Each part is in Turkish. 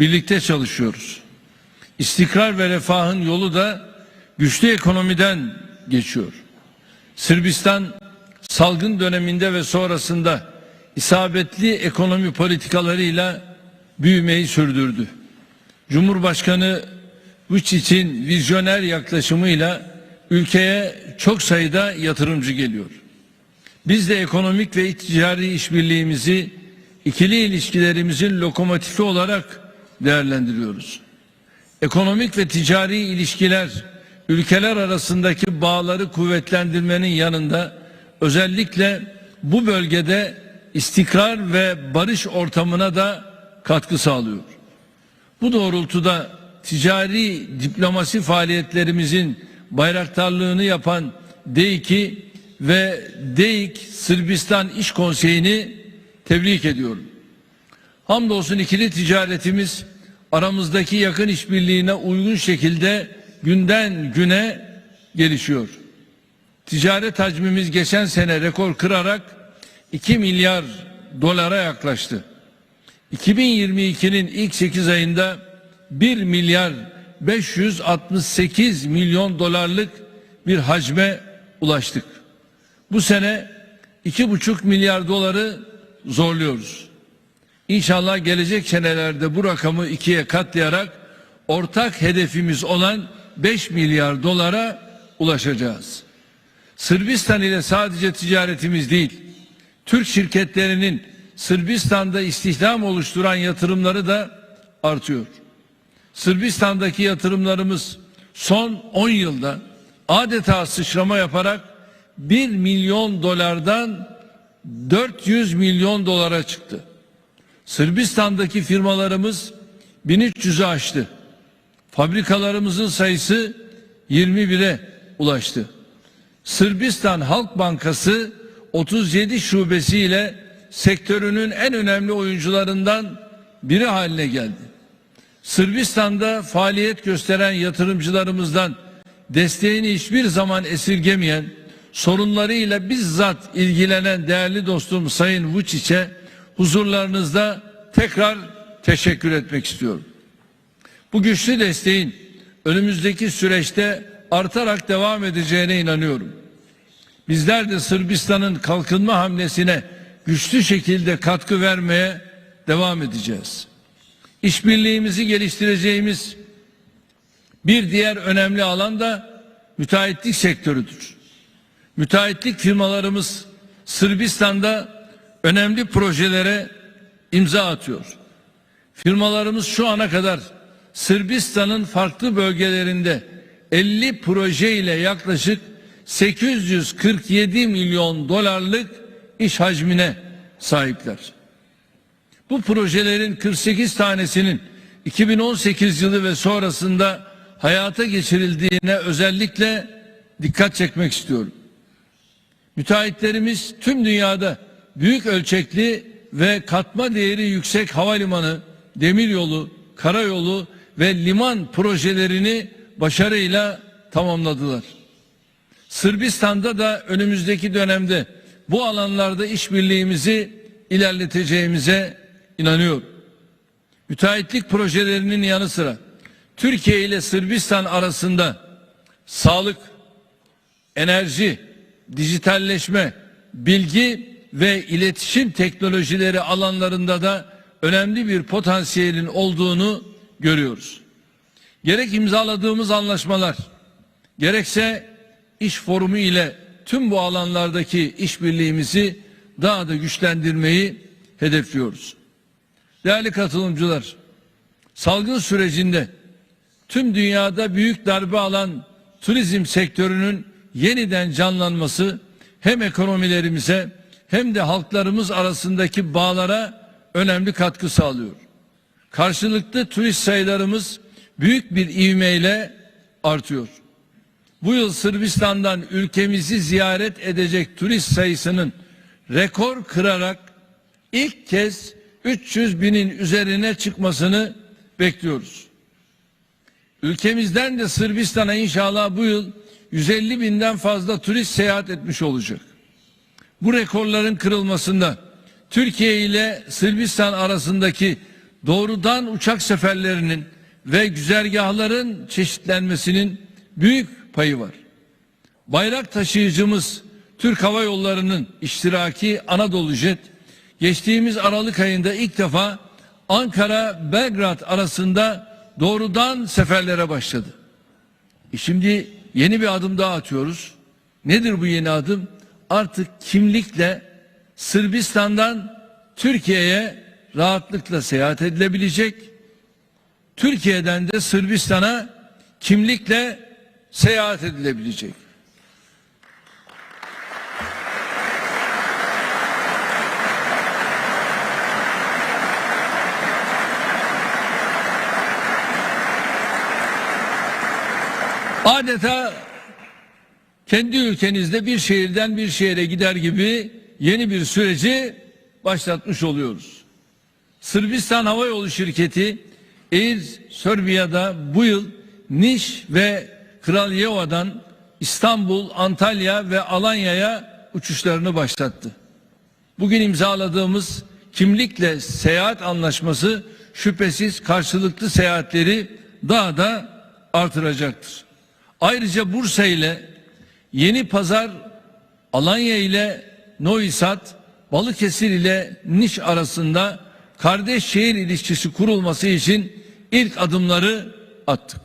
birlikte çalışıyoruz. İstikrar ve refahın yolu da güçlü ekonomiden geçiyor. Sırbistan salgın döneminde ve sonrasında isabetli ekonomi politikalarıyla büyümeyi sürdürdü. Cumhurbaşkanı Vučić'in vizyoner yaklaşımıyla ülkeye çok sayıda yatırımcı geliyor. Biz de ekonomik ve ticari işbirliğimizi ikili ilişkilerimizin lokomotifi olarak değerlendiriyoruz. Ekonomik ve ticari ilişkiler ülkeler arasındaki bağları kuvvetlendirmenin yanında özellikle bu bölgede istikrar ve barış ortamına da katkı sağlıyor. Bu doğrultuda ticari diplomasi faaliyetlerimizin bayraktarlığını yapan D2 ve DEİK Sırbistan İş Konseyi'ni tebrik ediyorum. Hamdolsun ikili ticaretimiz aramızdaki yakın işbirliğine uygun şekilde günden güne gelişiyor. Ticaret hacmimiz geçen sene rekor kırarak 2 milyar dolara yaklaştı. 2022'nin ilk 8 ayında 1 milyar 568 milyon dolarlık bir hacme ulaştık. Bu sene 2,5 milyar doları zorluyoruz. İnşallah gelecek senelerde bu rakamı ikiye katlayarak ortak hedefimiz olan 5 milyar dolara ulaşacağız. Sırbistan ile sadece ticaretimiz değil, Türk şirketlerinin Sırbistan'da istihdam oluşturan yatırımları da artıyor. Sırbistan'daki yatırımlarımız son 10 yılda adeta sıçrama yaparak 1 milyon dolardan 400 milyon dolara çıktı. Sırbistan'daki firmalarımız 1300'ü aştı. Fabrikalarımızın sayısı 21'e ulaştı. Sırbistan Halk Bankası 37 şubesiyle sektörünün en önemli oyuncularından biri haline geldi. Sırbistan'da faaliyet gösteren yatırımcılarımızdan desteğini hiçbir zaman esirgemeyen, sorunlarıyla bizzat ilgilenen değerli dostum Sayın Vučić'e huzurlarınızda tekrar teşekkür etmek istiyorum. Bu güçlü desteğin önümüzdeki süreçte artarak devam edeceğine inanıyorum. Bizler de Sırbistan'ın kalkınma hamlesine güçlü şekilde katkı vermeye devam edeceğiz. İşbirliğimizi geliştireceğimiz bir diğer önemli alan da müteahhitlik sektörüdür. Müteahhitlik firmalarımız Sırbistan'da önemli projelere imza atıyor. Firmalarımız şu ana kadar Sırbistan'ın farklı bölgelerinde 50 proje ile yaklaşık 847 milyon dolarlık iş hacmine sahipler. Bu projelerin 48 tanesinin 2018 yılı ve sonrasında hayata geçirildiğine özellikle dikkat çekmek istiyorum. Müteahhitlerimiz tüm dünyada büyük ölçekli ve katma değeri yüksek havalimanı, demiryolu, karayolu ve liman projelerini başarıyla tamamladılar. Sırbistan'da da önümüzdeki dönemde bu alanlarda işbirliğimizi ilerleteceğimize inanıyorum. Müteahhitlik projelerinin yanı sıra Türkiye ile Sırbistan arasında sağlık, enerji, dijitalleşme, bilgi ve iletişim teknolojileri alanlarında da önemli bir potansiyelin olduğunu görüyoruz. Gerek imzaladığımız anlaşmalar, gerekse iş forumu ile tüm bu alanlardaki işbirliğimizi daha da güçlendirmeyi hedefliyoruz. Değerli katılımcılar, salgın sürecinde tüm dünyada büyük darbe alan turizm sektörünün yeniden canlanması hem ekonomilerimize hem de halklarımız arasındaki bağlara önemli katkı sağlıyor. Karşılıklı turist sayılarımız büyük bir ivmeyle artıyor. Bu yıl Sırbistan'dan ülkemizi ziyaret edecek turist sayısının rekor kırarak ilk kez 300 binin üzerine çıkmasını bekliyoruz. Ülkemizden de Sırbistan'a inşallah bu yıl 150 binden fazla turist seyahat etmiş olacak. Bu rekorların kırılmasında Türkiye ile Sırbistan arasındaki doğrudan uçak seferlerinin ve güzergahların çeşitlenmesinin büyük payı var. Bayrak taşıyıcımız Türk Hava Yolları'nın iştiraki Anadolu Jet geçtiğimiz Aralık ayında ilk defa Ankara Belgrad arasında doğrudan seferlere başladı. E şimdi yeni bir adım daha atıyoruz. Nedir bu yeni adım? Artık kimlikle Sırbistan'dan Türkiye'ye rahatlıkla seyahat edilebilecek. Türkiye'den de Sırbistan'a kimlikle seyahat edilebilecek. Adeta kendi ülkenizde bir şehirden bir şehre gider gibi yeni bir süreci başlatmış oluyoruz. Sırbistan Hava Yolu Şirketi Air Serbia'da bu yıl Niş ve Kralyeva'dan İstanbul, Antalya ve Alanya'ya uçuşlarını başlattı. Bugün imzaladığımız kimlikle seyahat anlaşması şüphesiz karşılıklı seyahatleri daha da artıracaktır. Ayrıca Bursa ile Yeni Pazar, Alanya ile Noisat, Balıkesir ile Niş arasında kardeş şehir ilişkisi kurulması için ilk adımları attık.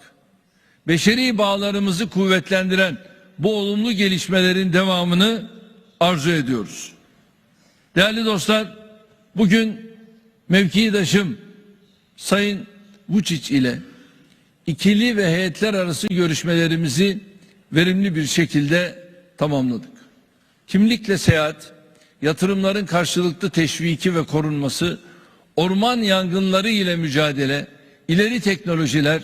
Beşeri bağlarımızı kuvvetlendiren bu olumlu gelişmelerin devamını arzu ediyoruz. Değerli dostlar, bugün mevkidaşım Sayın Vučić ile ikili ve heyetler arası görüşmelerimizi verimli bir şekilde tamamladık. Kimlikle seyahat, yatırımların karşılıklı teşviki ve korunması, orman yangınları ile mücadele, ileri teknolojiler,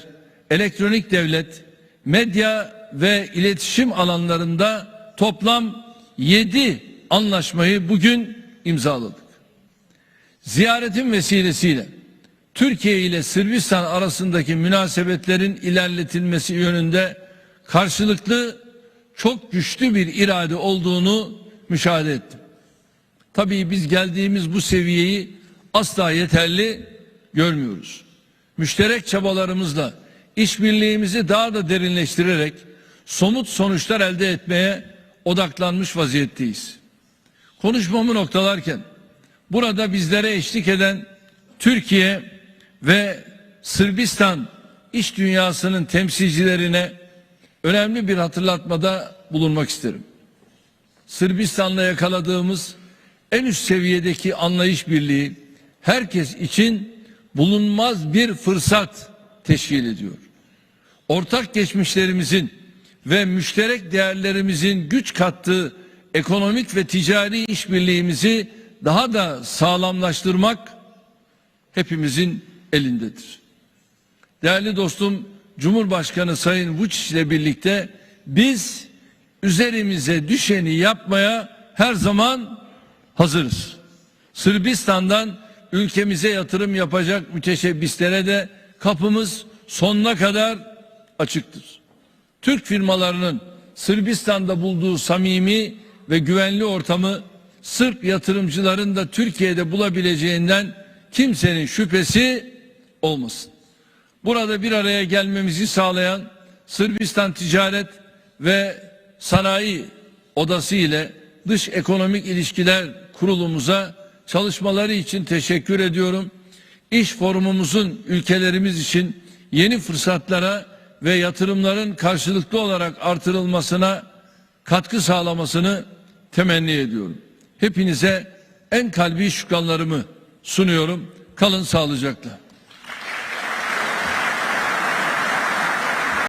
elektronik devlet, medya ve iletişim alanlarında toplam 7 anlaşmayı bugün imzaladık. Ziyaretin vesilesiyle Türkiye ile Sırbistan arasındaki münasebetlerin ilerletilmesi yönünde karşılıklı çok güçlü bir irade olduğunu müşahede ettim. Tabii biz geldiğimiz bu seviyeyi asla yeterli görmüyoruz. Müşterek çabalarımızla işbirliğimizi daha da derinleştirerek somut sonuçlar elde etmeye odaklanmış vaziyetteyiz. Konuşmamı noktalarken burada bizlere eşlik eden Türkiye ve Sırbistan iş dünyasının temsilcilerine önemli bir hatırlatmada bulunmak isterim. Sırbistan'la yakaladığımız en üst seviyedeki anlayış birliği herkes için bulunmaz bir fırsat teşkil ediyor. Ortak geçmişlerimizin ve müşterek değerlerimizin güç kattığı ekonomik ve ticari işbirliğimizi daha da sağlamlaştırmak hepimizin elindedir. Değerli dostum Cumhurbaşkanı Sayın Vučić ile birlikte biz üzerimize düşeni yapmaya her zaman hazırız. Sırbistan'dan ülkemize yatırım yapacak müteşebbislere de kapımız sonuna kadar açıktır. Türk firmalarının Sırbistan'da bulduğu samimi ve güvenli ortamı Sırp yatırımcıların da Türkiye'de bulabileceğinden kimsenin şüphesi olmasın. Burada bir araya gelmemizi sağlayan Sırbistan Ticaret ve Sanayi Odası ile Dış Ekonomik İlişkiler Kurulumuza çalışmaları için teşekkür ediyorum. İş forumumuzun ülkelerimiz için yeni fırsatlara ve yatırımların karşılıklı olarak artırılmasına katkı sağlamasını temenni ediyorum. Hepinize en kalbi şükranlarımı sunuyorum. Kalın sağlıcakla.